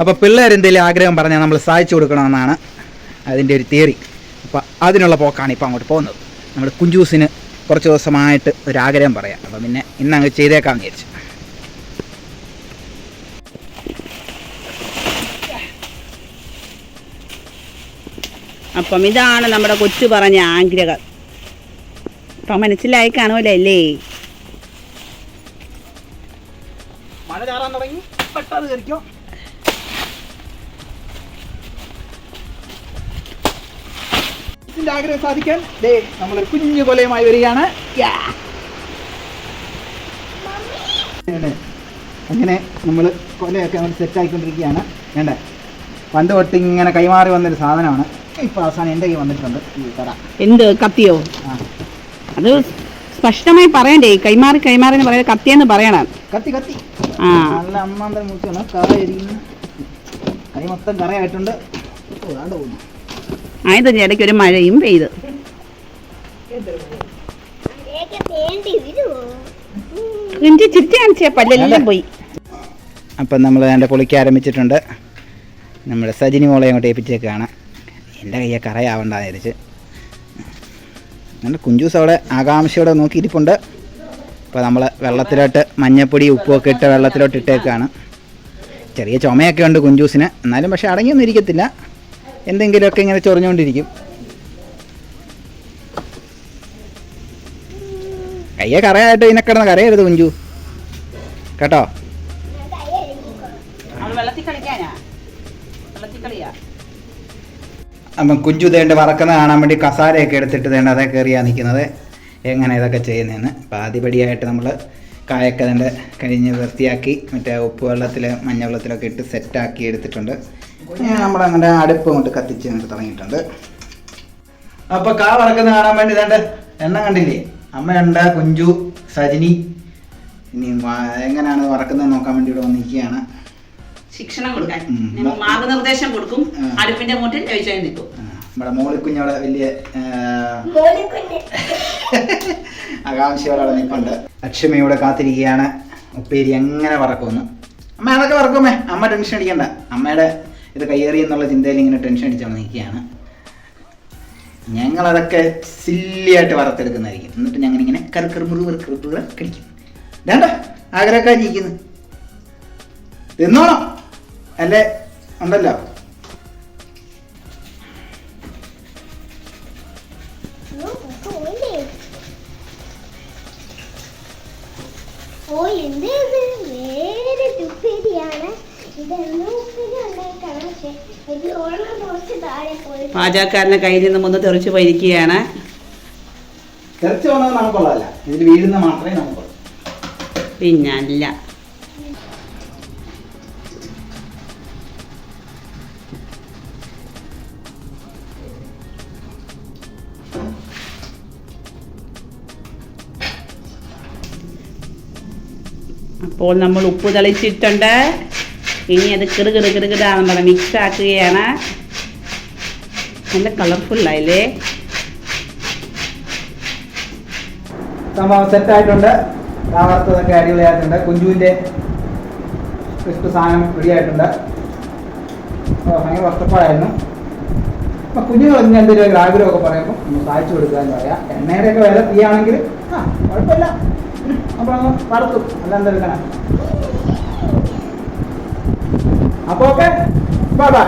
അപ്പോൾ പിള്ളേർ എന്തെങ്കിലും ആഗ്രഹം പറഞ്ഞാൽ നമ്മൾ സഹായിച്ചു കൊടുക്കണമെന്നാണ് അതിന്റെ ഒരു തിയറി. അപ്പോൾ അതിനുള്ള പോക്കാണ് ഇപ്പോൾ അങ്ങോട്ട് പോകുന്നത്. നമ്മൾ കുഞ്ചൂസിന് കുറച്ച് ദിവസമായിട്ട് ഒരു ആഗ്രഹം പറയാം. അപ്പോൾ പിന്നെ ഇന്ന് അങ്ങ് ചെയ്തേക്കാമെന്ന് വിചാരിച്ചു. അപ്പം ഇതാണ് നമ്മുടെ കൊച്ചു പറഞ്ഞ ആഗ്രഹം. അപ്പം മനസ്സിലായി കാണുമല്ലോ അല്ലേ മഴ ചാറാൻ തുടങ്ങി. പെട്ടെന്ന് കയറിക്കോ. ഇതിന്റെ ആഗ്രഹം സാധിക്കാൻ ദേ നമ്മൾ കുഞ്ഞു കൊലയുമായി വരികയാണ്. അങ്ങനെ- നമ്മൾ കൊലയൊക്കെ നമ്മൾ സെറ്റ് ആയിക്കൊണ്ടിരിക്കുകയാണ്. വേണ്ടേ. പണ്ട് തൊട്ട് ഇങ്ങനെ കൈമാറി വന്നൊരു സാധനമാണ്. ഇപ്പൊ അവസാനം എന്റെ കൈ വന്നിട്ടുണ്ട്. ഈ കട എന്ത് കത്തിയോ? അത് സ്പഷ്ടമായി പറയണ്ടേ? കൈമാറി കൈമാറി എന്ന് പറയുന്നത് കത്തിയെന്ന് പറയണം. കത്തി കത്തി. ആ. നല്ല അമ്മാന്തര മൂച്ചാണ് കറ കൈ മൊത്തം കറയായിട്ടുണ്ട് പോകുന്നു. ആയതിന്റെ ഇടയ്ക്ക് ഒരു മഴയും പെയ്ത്. ഇഞ്ചി ചിരിച്ചു കാണിച്ച പല്ലെല്ലാം പോയി. അപ്പം നമ്മൾ എന്റെ പൊളിക്ക് ആരംഭിച്ചിട്ടുണ്ട്. നമ്മുടെ സജിനി മോളെ അങ്ങോട്ട് ഏൽപ്പിച്ചേക്കാണ്. എന്റെ കയ്യെ കറയാവണ്ടെന്ന് വിചാരിച്ച്. നമ്മുടെ കുഞ്ചൂസ് അവിടെ ആകാംക്ഷയോടെ നോക്കിയിരിപ്പുണ്ട്. അപ്പോൾ നമ്മൾ വെള്ളത്തിലോട്ട് മഞ്ഞപ്പൊടി ഉപ്പുമൊക്കെ ഇട്ട് വെള്ളത്തിലോട്ട് ഇട്ടേക്കാണ്. ചെറിയ ചുമയൊക്കെ ഉണ്ട് കുഞ്ചൂസിന്. എന്നാലും പക്ഷെ അടങ്ങിയൊന്നും ഇരിക്കത്തില്ല. എന്തെങ്കിലുമൊക്കെ ഇങ്ങനെ ചൊറിഞ്ഞുകൊണ്ടിരിക്കും കയ്യെ കറയായിട്ട് ഇതിനെ കിടന്ന് കരയരുത് കുഞ്ചു. കേട്ടോ? വെള്ളത്തിൽ കളിക്കാനാ? വെള്ളത്തിൽ കളിയാ? അപ്പം കുഞ്ചു ദേണ്ട് വറക്കുന്ന കാണാൻ വേണ്ടി കസാരയൊക്കെ എടുത്തിട്ട് ദേണ്ട അതേ കയറിയാ നിൽക്കുന്നത്. എങ്ങനെ ഇതൊക്കെ ചെയ്യുന്നതെന്ന്. അപ്പം ആദ്യപടിയായിട്ട് നമ്മൾ കായൊക്കെ അതിന്റെ കഴിഞ്ഞ് വൃത്തിയാക്കി മറ്റേ ഉപ്പ് വെള്ളത്തിൽ മഞ്ഞ വെള്ളത്തിലൊക്കെ ഇട്ട് സെറ്റാക്കി എടുത്തിട്ടുണ്ട്. നമ്മൾ അങ്ങനെ അടുപ്പ് കൊണ്ട് കത്തിച്ച് അങ്ങോട്ട് തുടങ്ങിയിട്ടുണ്ട്. അപ്പോൾ കാ വറക്കുന്ന കാണാൻ വേണ്ടി ഇതാണ്ട് എണ്ണ കണ്ടില്ലേ? അമ്മയുണ്ട് കുഞ്ചു സജിനി ഇനി എങ്ങനെയാണ് വറക്കുന്നത് നോക്കാൻ വേണ്ടി ഇവിടെ വന്നിരിക്കുകയാണ്. ശിക്ഷണം കൊടുക്കാൻ. മാർഗനിർദ്ദേശം കൊടുക്കും. അടുപ്പിന്റെ മുട്ടിൽ കഴിച്ചാൽ നിൽക്കും. മോളി നമ്മുടെ മോളിക്കുഞ്ഞവിടെ വലിയ ആകാംക്ഷയോടെ അവിടെ നിൽപ്പുണ്ട്. അക്ഷമയോടെ കാത്തിരിക്കുകയാണ്. ഉപ്പേരി എങ്ങനെ വറക്കുമെന്ന്. അമ്മ അതൊക്കെ വറക്കുമേ. അമ്മ ടെൻഷൻ അടിക്കണ്ട. അമ്മയുടെ ഇത് കയ്യേറി എന്നുള്ള ചിന്തയിൽ ഇങ്ങനെ ടെൻഷൻ അടിച്ചാൽ നിൽക്കുകയാണ്. ഞങ്ങളതൊക്കെ സില്ലിയായിട്ട് വറുത്തെടുക്കുന്നതായിരിക്കും. എന്നിട്ട് ഞങ്ങൾ ഇങ്ങനെ കറുക്കറുമുറു കറുക്കറുമുറ കഴിക്കും വേണ്ട ആഗ്രഹക്കാരി ഇരിക്കുന്നു തിന്നോണം. അല്ലേ? ഉണ്ടല്ലോ. ഓ എന്തേ ഇത് വേറെ പാചകക്കാരന്റെ കയ്യിൽ നിന്ന് ഒന്ന് തെറിച്ചു പോയിരിക്കുകയാണ്. തെറിച്ച് പോകുന്നത് നമുക്കുള്ളതല്ല. ഇതിൽ വീഴുന്ന മാത്രമേ നമുക്കുള്ളൂ. പിന്നല്ല അപ്പോൾ നമ്മൾ ഉപ്പ് തളിച്ചിട്ടുണ്ട്. ഇനി അത് കിട് കിട് കിട് കിടാണെന്ന് പറഞ്ഞ് മിക്സ് ആക്കുകയാണ്. നല്ല കളർഫുള്ളായില്ലേ സംഭവം സെറ്റായിട്ടുണ്ട് താവർത്തതൊക്കെ അടിപൊളിയായിട്ടുണ്ട്. കുഞ്ചുവിന്റെ ക്രിസ്പ് സാധനം റെഡിയായിട്ടുണ്ട് ഭയങ്കര കഷ്ടപ്പാടായിരുന്നു അപ്പം കുഞ്ഞുങ്ങൾ ഇനി എന്തെങ്കിലും ആഗ്രഹമൊക്കെ പറയുമ്പോൾ ഒന്ന് സഹായിച്ചു കൊടുക്കുക എന്ന് പറയാം. എണ്ണയുടെയൊക്കെ വില തീയാണെങ്കിൽ ആ കുഴപ്പമില്ല. അപ്പോൾ വറുത്തു. അല്ല എന്തെടുക്കണം അപ്പോൾ ഓക്കെ ബൈ ബൈ